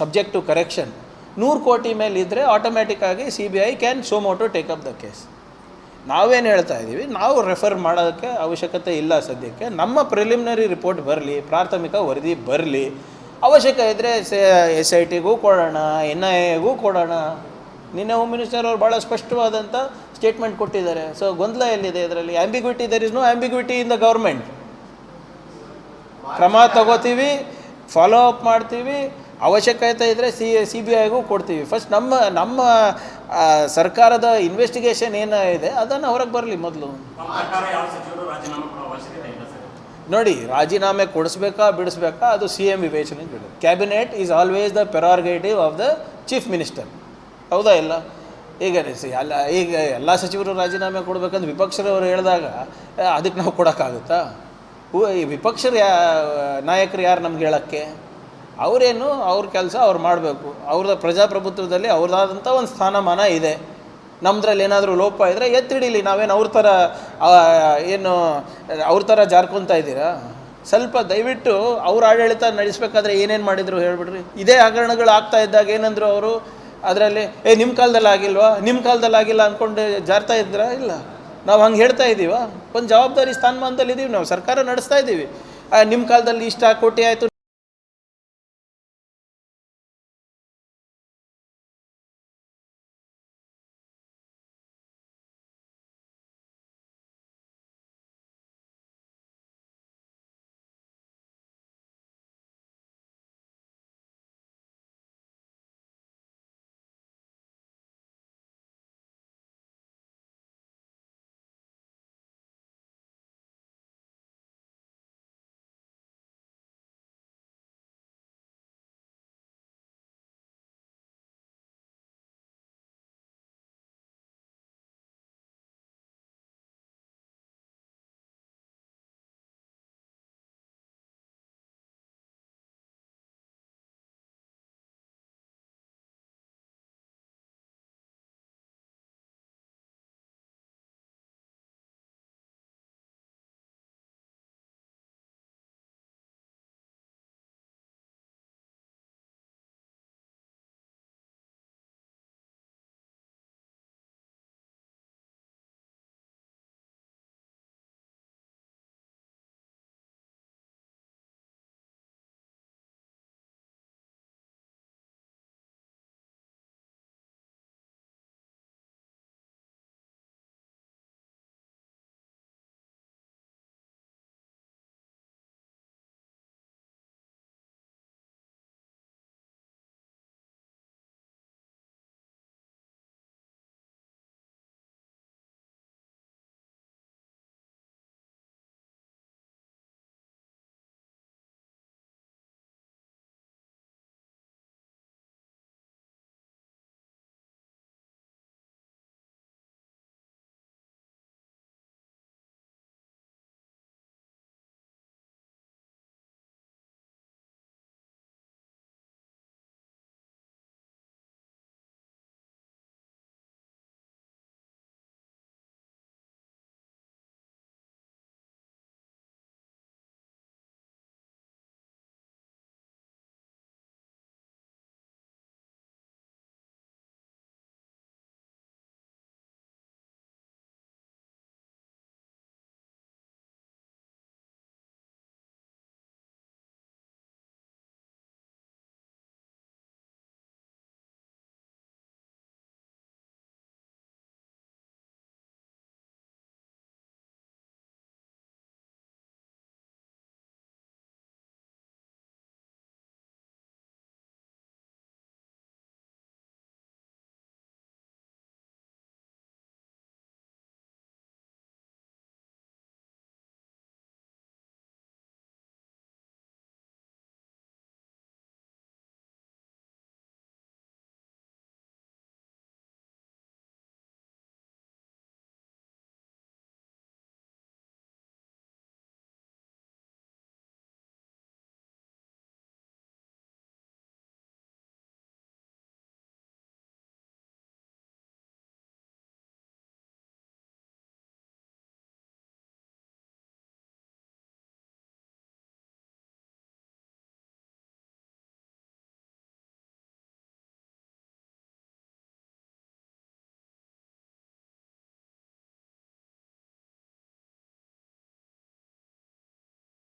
Subject to correction ನೂರು ಕೋಟಿ ಮೇಲೆ ಆಟೋಮ್ಯಾಟಿಕ್ಕಾಗಿ C B I can suo motu take up the case ನಾವೇನು ಹೇಳ್ತಾ ಇದ್ದೀವಿ ನಾವು ರೆಫರ್ ಮಾಡೋಕ್ಕೆ ಅವಶ್ಯಕತೆ ಇಲ್ಲ ಸದ್ಯಕ್ಕೆ. ನಮ್ಮ ಪ್ರಿಲಿಮಿನರಿ ರಿಪೋರ್ಟ್ ಬರಲಿ, ಪ್ರಾಥಮಿಕ ವರದಿ ಬರಲಿ. ಅವಶ್ಯಕ ಇದ್ದರೆ ಎಸ್ ಐ ಟಿಗೂ ಕೊಡೋಣ ಎನ್ ಐ ಎಗೂ ಕೊಡೋಣ. ನಿನ್ನೆ ಹೋಮ್ ಮಿನಿಸ್ಟರ್ ಅವರು ಭಾಳ ಸ್ಪಷ್ಟವಾದಂಥ ಸ್ಟೇಟ್ಮೆಂಟ್ ಕೊಟ್ಟಿದ್ದಾರೆ. ಸೊ ಗೊಂದಲ ಎಲ್ಲಿದೆ ಇದರಲ್ಲಿ? Ambiguity there is no ambiguity in the government ಕ್ರಮ ತಗೋತೀವಿ ಫಾಲೋ ಅಪ್ ಮಾಡ್ತೀವಿ ಅವಶ್ಯಕತೆ ಇದ್ದರೆ ಸಿ ಸಿ ಬಿ ಐಗೂ ಕೊಡ್ತೀವಿ. ಫಸ್ಟ್ ನಮ್ಮ ನಮ್ಮ ಸರ್ಕಾರದ ಇನ್ವೆಸ್ಟಿಗೇಷನ್ ಏನಿದೆ ಅದನ್ನು ಹೊರಗೆ ಬರಲಿ ಮೊದಲು. ನೋಡಿ, ರಾಜೀನಾಮೆ ಕೊಡಿಸ್ಬೇಕಾ, ಬಿಡಿಸ್ಬೇಕಾ, ಅದು ಸಿ ಎಂ ವಿವೇಚನೆ ಬಿಡು cabinet is always the prerogative of the chief minister ಹೌದಾ ಇಲ್ಲ? ಈಗ ಸಿ, ಅಲ್ಲ, ಈಗ ಎಲ್ಲ ಸಚಿವರು ರಾಜೀನಾಮೆ ಕೊಡ್ಬೇಕಂದ್ರೆ ವಿಪಕ್ಷರವರು ಹೇಳಿದಾಗ, ಅದಕ್ಕೆ ನಾವು ಕೊಡೋಕ್ಕಾಗುತ್ತಾ? ಈ ವಿಪಕ್ಷರು ಯಾ, ನಾಯಕರು ಯಾರು ನಮ್ಗೆ ಹೇಳೋಕ್ಕೆ? ಅವರೇನು ಅವ್ರ ಕೆಲಸ ಅವ್ರು ಮಾಡಬೇಕು. ಅವ್ರದ್ದು ಪ್ರಜಾಪ್ರಭುತ್ವದಲ್ಲಿ ಅವ್ರದಾದಂಥ ಒಂದು ಸ್ಥಾನಮಾನ ಇದೆ. ನಮ್ಮದ್ರಲ್ಲಿ ಏನಾದರೂ ಲೋಪ ಇದ್ದರೆ ಎತ್ತಿಡೀಲಿ, ನಾವೇನು ಅವ್ರ ಥರ ಏನು, ಅವ್ರ ಥರ ಜಾರ್ಕೊತಾ ಇದ್ದೀರಾ? ಸ್ವಲ್ಪ ದಯವಿಟ್ಟು ಅವ್ರ ಆಡಳಿತ ನಡೆಸ್ಬೇಕಾದ್ರೆ ಏನೇನು ಮಾಡಿದ್ರು ಹೇಳ್ಬಿಡ್ರಿ. ಇದೇ ಹಗರಣಗಳು ಆಗ್ತಾ ಇದ್ದಾಗ ಏನಂದ್ರು ಅವರು ಅದರಲ್ಲಿ, ಏ ನಿಮ್ಮ ಕಾಲದಲ್ಲಿ ಆಗಿಲ್ವಾ? ನಿಮ್ಮ ಕಾಲದಲ್ಲಿ ಆಗಿಲ್ಲ ಅಂದ್ಕೊಂಡು ಜಾರ್ತಾ ಇದ್ರಾ ಇಲ್ಲ. ನಾವು ಹಂಗೆ ಹೇಳ್ತಾ ಇದ್ದೀವ? ಒಂದು ಜವಾಬ್ದಾರಿ ಸ್ಥಾನಮಾನದಲ್ಲಿ ಇದ್ದೀವಿ ನಾವು. ಸರ್ಕಾರ ನಡೆಸ್ತಾ ಇದ್ದೀವಿ. ನಿಮ್ಮ ಕಾಲದಲ್ಲಿ ಇಷ್ಟ, ಕೋಟಿ ಆಯಿತು